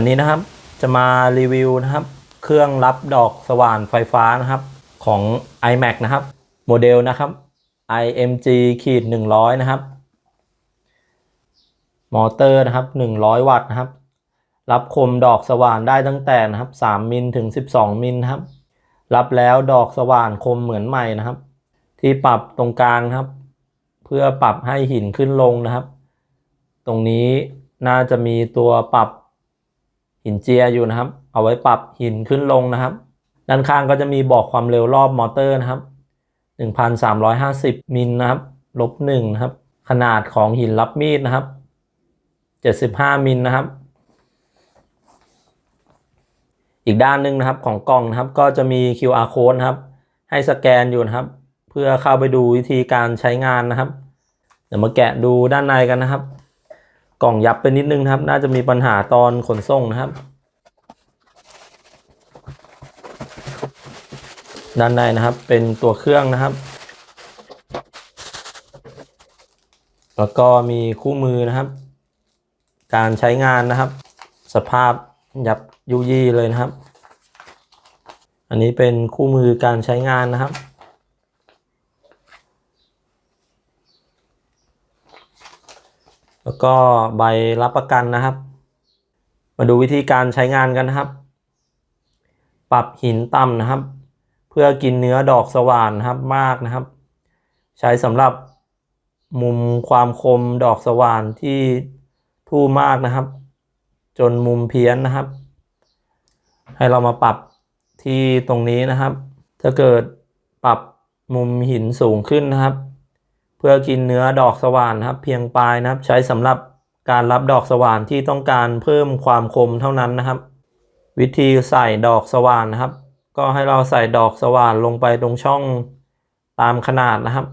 วันนี้นะครับ จะมารีวิวนะครับ เครื่องรับดอกสว่านไฟฟ้านะครับ ของ iMac นะครับ โมเดลนะครับ IMG ขีด100 นะครับ มอเตอร์นะครับ 100 วัตต์นะครับ รับคมดอกสว่านได้ตั้งแต่นะครับ 3 มิลถึง 12 มิลครับ รับแล้วดอกสว่านคมเหมือนใหม่นะครับ ที่ปรับตรงกลางครับ เพื่อปรับให้หินขึ้นลงนะครับ ตรงนี้น่าจะมีตัวปรับ หินเจียอยู่นะครับ เอาไว้ปรับหินขึ้นลงนะครับ ด้านข้างก็จะมีบอกความเร็วรอบมอเตอร์นะครับ 1,350 มิลนะครับ ลบหนึ่งนะครับ ขนาดของหินรับมีดนะครับ 75 มิลนะครับ อีกด้านหนึ่งนะครับของกล่องนะครับก็จะมี QR code นะครับ ให้สแกนอยู่นะครับ เพื่อเข้าไปดูวิธีการใช้งานนะครับ เดี๋ยวมาแกะดูด้านในกันนะครับ กล่องยับไปนิดนึงนะครับ น่าจะมีปัญหาตอนขนส่งนะครับ ด้านในนะครับเป็นตัวเครื่องนะครับ แล้วก็มีคู่มือนะครับ การใช้งานนะครับ สภาพยับยุยี่เลยนะครับ อันนี้เป็นคู่มือการใช้งานนะครับ แล้วก็ใบรับประกันนะครับ มาดูวิธีการใช้งานกันนะครับ ปรับหินต่ำนะครับ เพื่อกินเนื้อดอกสว่านนะครับมากนะครับ ใช้สำหรับมุมความคมดอกสว่านที่ทู่มากนะครับ จนมุมเพี้ยนนะครับ ให้เรามาปรับที่ตรงนี้นะครับ ถ้าเกิดปรับมุมหินสูงขึ้นนะครับ เพื่อกินเนื้อดอกสว่านนะครับ เพียงปลายนะครับ ใช้สำหรับการรับดอกสว่านที่ต้องการเพิ่มความคมเท่านั้นนะครับ วิธีใส่ดอกสว่านนะครับ ก็ให้เราใส่ดอกสว่านลงไปตรงช่องตามขนาดนะครับ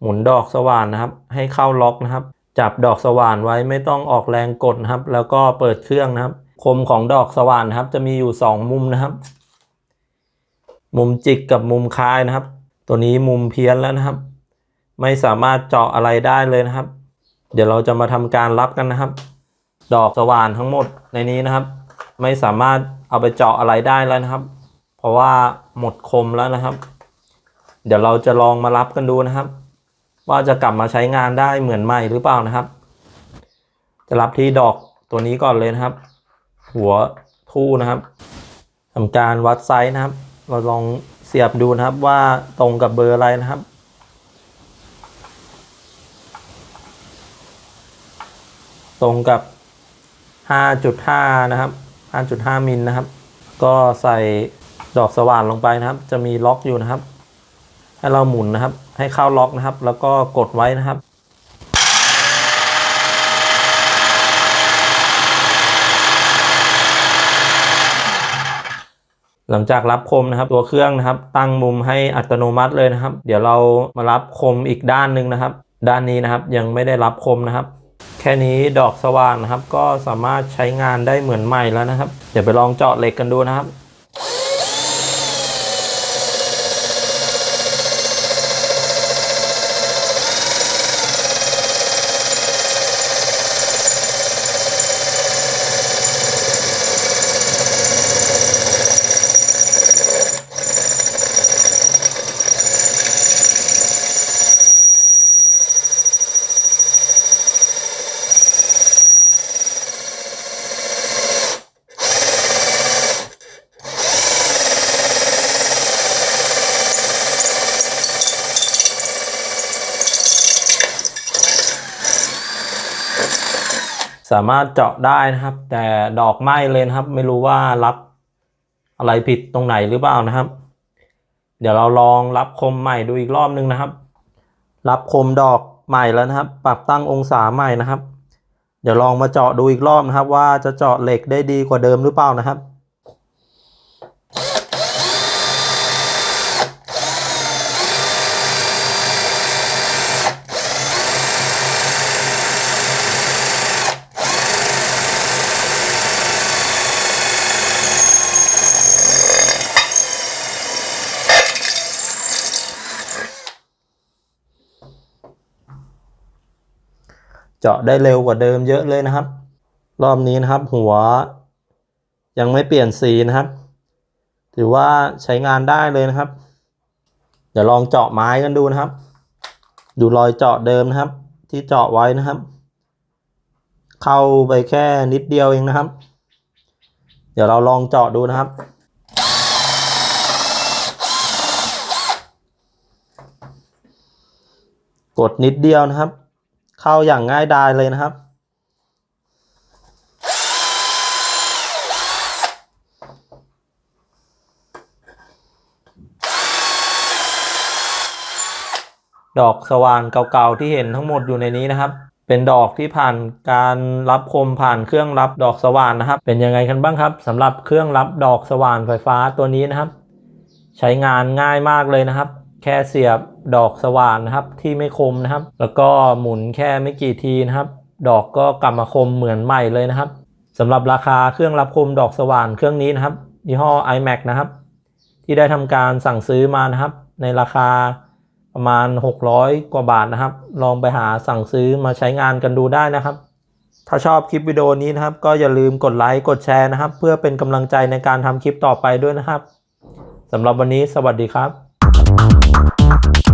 หมุนดอกสว่านนะครับ ให้เข้าล็อกนะครับ จับดอกสว่านไว้ไม่ต้องออกแรงกดนะครับ แล้วก็เปิดเครื่องนะครับ คมของดอกสว่านนะครับ จะมีอยู่สองมุมนะครับ มุมจิกกับมุมคายนะครับ ตัวนี้มุมเพี้ยนแล้วนะครับ ไม่สามารถเจาะอะไรได้เลยนะครับ เดี๋ยวเราจะมาทำการรับกันนะครับ ดอกสว่านทั้งหมดในนี้นะครับ ไม่สามารถเอาไปเจาะอะไรได้แล้วนะครับ เพราะว่าหมดคมแล้วนะครับ เดี๋ยวเราจะลองมารับกันดูนะครับ ว่าจะกลับมาใช้งานได้เหมือนใหม่หรือเปล่านะครับ จะรับที่ดอกตัวนี้ก่อนเลยนะครับ หัวทู่นะครับทำการวัดไซส์นะครับ เราลองเสียบดูนะครับว่าตรงกับเบอร์อะไรนะครับ ตรงกับ 5.5 นะครับ 5.5 มิลนะครับ ก็ใส่ดอกสว่านลงไปนะครับ จะมีล็อกอยู่นะครับ ให้เราหมุนนะครับ ให้เข้าล็อกนะครับ แล้วก็กดไว้นะครับหลังจากรับคมนะครับตัวเครื่องนะครับ ตั้งมุมให้อัตโนมัติเลยนะครับ เดี๋ยวเรามารับคมอีกด้านหนึ่งนะครับ ด้านนี้นะครับยังไม่ได้รับคมนะครับ ค่นี้ดอกสว่านนะครับ ก็สามารถใช้งานได้เหมือนใหม่แล้วนะครับ เดี๋ยวไปลองเจาะเหล็กกันดูนะครับ สามารถเจาะได้นะครับ แต่ดอกไหม้เลยนะครับ ไม่รู้ว่ารับอะไรผิดตรงไหนหรือเปล่านะครับ เดี๋ยวเราลองรับคมใหม่ดูอีกรอบนึงนะครับ รับคมดอกใหม่แล้วนะครับ ปรับตั้งองศาใหม่นะครับ เดี๋ยวลองมาเจาะดูอีกรอบนะครับ ว่าจะเจาะเหล็กได้ดีกว่าเดิมหรือเปล่านะครับ เจาะได้เร็วกว่าเดิมเยอะเลยนะครับ รอบนี้นะครับหัว ยังไม่เปลี่ยนสีนะครับ ถือว่าใช้งานได้เลยนะครับ เดี๋ยวลองเจาะไม้กันดูนะครับ ดูรอยเจาะเดิมนะครับ ที่เจาะไว้นะครับ เข้าไปแค่นิดเดียวเองนะครับ เดี๋ยวเราลองเจาะดูนะครับกดนิดเดียวนะครับ เข้าอย่างง่ายดายเลยนะครับ ดอกสว่านเก่าๆที่เห็นทั้งหมดอยู่ในนี้นะครับ เป็นดอกที่ผ่านการรับคมผ่านเครื่องรับดอกสว่านนะครับ เป็นยังไงกันบ้างครับสำหรับเครื่องรับดอกสว่านไฟฟ้าตัวนี้นะครับ ใช้งานง่ายมากเลยนะครับ แค่เสียบ ดอกสว่านนะครับที่ไม่คมนะครับ แล้วก็หมุนแค่ไม่กี่ทีนะครับ ดอกก็กลับมาคมเหมือนใหม่เลยนะครับสำหรับราคาเครื่องรับคมดอกสว่านเครื่องนี้นะครับยี่ห้อ iMac นะครับ ที่ได้ทำการสั่งซื้อมานะครับ ในราคาประมาณ 600 กว่าบาทนะครับ ลองไปหาสั่งซื้อมาใช้งานกันดูได้นะครับ ถ้าชอบคลิปวิดีโอนี้นะครับ ก็อย่าลืมกดไลค์กดแชร์นะครับ เพื่อเป็นกำลังใจในการทำคลิปต่อไปด้วยนะครับสำหรับวันนี้สวัสดีครับ